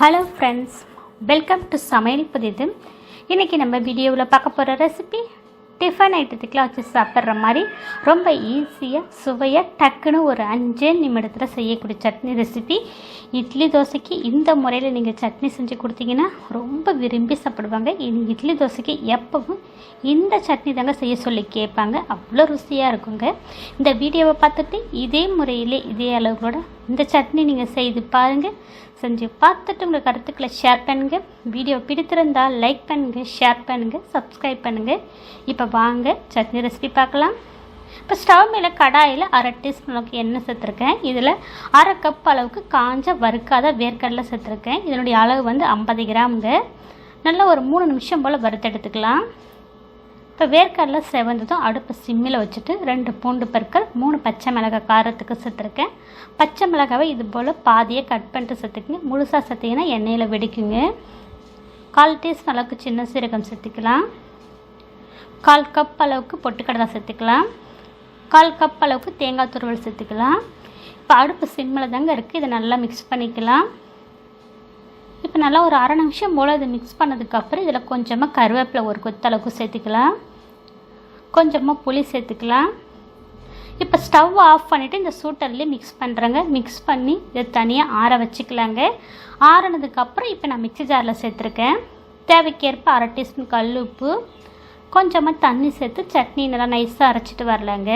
Hello friends welcome to சமையல் புதிது. இன்றைக்கி நம்ம வீடியோவில் பார்க்க போகிற ரெசிபி டிஃபன் ஐட்டத்துக்குலாம் வச்சு சாப்பிட்ற மாதிரி ரொம்ப ஈஸியாக சுவையாக டக்குன்னு ஒரு அஞ்சே நிமிடத்தில் செய்யக்கூடிய சட்னி ரெசிபி இட்லி தோசைக்கு இந்த முறையில் நீங்கள் சட்னி செஞ்சு கொடுத்தீங்கன்னா ரொம்ப விரும்பி சாப்பிடுவாங்க. இனி இட்லி தோசைக்கு எப்பவும் இந்த சட்னி தாங்க செய்ய சொல்லி கேட்பாங்க. அவ்வளோ ருசியாக இருக்குங்க. இந்த வீடியோவை பார்த்துட்டு இதே முறையிலே இதே அளவுகளோட இந்த சட்னி நீங்கள் செய்து பாருங்கள் செஞ்சு பார்த்துட்டு உங்கள் கருத்துக்களை ஷேர் பண்ணுங்கள் வீடியோ பிடித்திருந்தால் லைக் பண்ணுங்கள் ஷேர் பண்ணுங்கள் சப்ஸ்கிரைப் பண்ணுங்கள் இப்போ வாங்க சட்னி ரெசிபி பார்க்கலாம். இப்போ ஸ்டவ் மேலே கடாயில் அரை டீஸ்பூன் அளவுக்கு எண்ணெய் சேர்த்துருக்கேன். இதில் அரை கப் அளவுக்கு காஞ்ச வறுக்காத வேர்க்கடலை சேர்த்துருக்கேன். இதனுடைய அளவு வந்து ஐம்பது கிராமுங்க. நல்லா ஒரு மூணு நிமிஷம் போல் வறுத்தெடுத்துக்கலாம் இப்போ வேர்க்கடலை செவந்ததும் அடுப்பு சிம்மில் வச்சுட்டு ரெண்டு பூண்டு பற்கள் மூணு பச்சை மிளகாய் காரத்துக்கு சேர்த்துருக்கேன் பச்சை மிளகாவை இது போல் பாதியை கட் பண்ணிட்டு சேர்த்துக்குங்க முழுசாக சேர்த்திங்கன்னா எண்ணெயில் வெடிக்குங்க. கால் டீஸ்பூன் அளவுக்கு சின்ன சீரகம் சேர்த்துக்கலாம் கால் கப் அளவுக்கு பொட்டுக்கடலை சேர்த்துக்கலாம் கால் கப் அளவுக்கு தேங்காய் துருவல் சேர்த்துக்கலாம் இப்போ அடுப்பு சிம்மில் தாங்க இருக்குது இதை நல்லா மிக்ஸ் பண்ணிக்கலாம். இப்போ நல்லா ஒரு அரை நிமிஷம் போல் இதை மிக்ஸ் பண்ணதுக்கப்புறம் இதில் கொஞ்சமாக கருவேப்பிலை ஒரு கொத்தளவுக்கு சேர்த்துக்கலாம். கொஞ்சமாக புளி சேர்த்துக்கலாம். இப்போ ஸ்டவ் ஆஃப் பண்ணிவிட்டு இந்த சூட்டர்லேயே மிக்ஸ் பண்ணுறேங்க மிக்ஸ் பண்ணி இதை தனியாக ஆற வச்சுக்கலாங்க. ஆறினதுக்கப்புறம் இப்போ நான் மிக்சி ஜாரில் சேர்த்துருக்கேன். தேவைக்கேற்ப அரை டீஸ்பூன் கல் உப்பு கொஞ்சமாக தண்ணி சேர்த்து சட்னி நல்லா நைஸாக அரைச்சிட்டு வரலாங்க.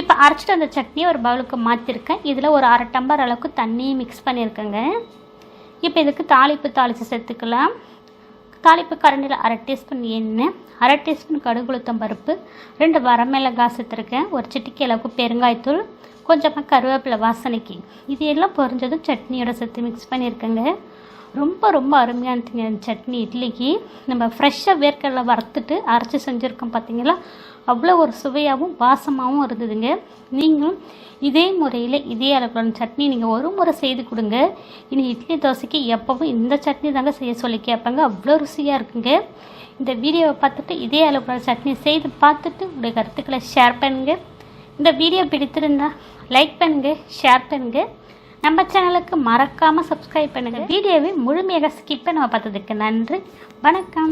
இப்போ அரைச்சிட்டு அந்த சட்னியை ஒரு பவுலுக்கு மாற்றிருக்கேன் இதில் ஒரு அரை டம்பர் அளவுக்கு தண்ணியும் மிக்ஸ் பண்ணியிருக்கேங்க. இப்போ இதுக்கு தாளிப்பு தாளித்து சேர்த்துக்கலாம். தாளிப்பு கரண்டியில் அரை டீஸ்பூன் எண்ணெய் அரை டீஸ்பூன் கடுகுளுத்தம் பருப்பு ரெண்டு வரமிளகாய் சேர்த்துருக்கேன் ஒரு சிட்டிக்கு அளவுக்கு பெருங்காய்த்தூள் கொஞ்சமாக கருவேப்பிலை வாசனைக்கு. இது எல்லாம் பொரிஞ்சதும் சட்னியோட சேர்த்து மிக்ஸ் பண்ணியிருக்கேங்க. ரொம்ப ரொம்ப அருமையாக இருந்துச்சுங்க. சட்னி இட்லிக்கு. நம்ம ஃப்ரெஷ்ஷாக வேர்க்கடலை வறுத்துட்டு அரைச்சி செஞ்சுருக்கோம் பார்த்தீங்களா அவ்வளோ ஒரு சுவையாகவும் வாசமாகவும் இருந்ததுங்க. நீங்களும் இதே முறையில் இதே அளவுக்கான சட்னி நீங்கள் ஒரு முறை செய்து கொடுங்க. இனி இட்லி தோசைக்கு எப்போவும் இந்த சட்னி தாங்க செய்ய சொல்லி கேட்பாங்க. அவ்வளோ ருசியாக இருக்குங்க. இந்த வீடியோவை பார்த்துட்டு இதே அளவுக்கான சட்னி செய்து பார்த்துட்டு உங்களுடைய கருத்துக்களை ஷேர் பண்ணுங்கள் இந்த வீடியோ பிடித்திருந்தா லைக் பண்ணுங்கள் ஷேர் பண்ணுங்கள் நம்ம சேனலுக்கு மறக்காமல் சப்ஸ்கிரைப் பண்ணுங்கள் வீடியோவை முழுமையாக ஸ்கிப் பண்ண பார்த்ததுக்கு நன்றி. வணக்கம்.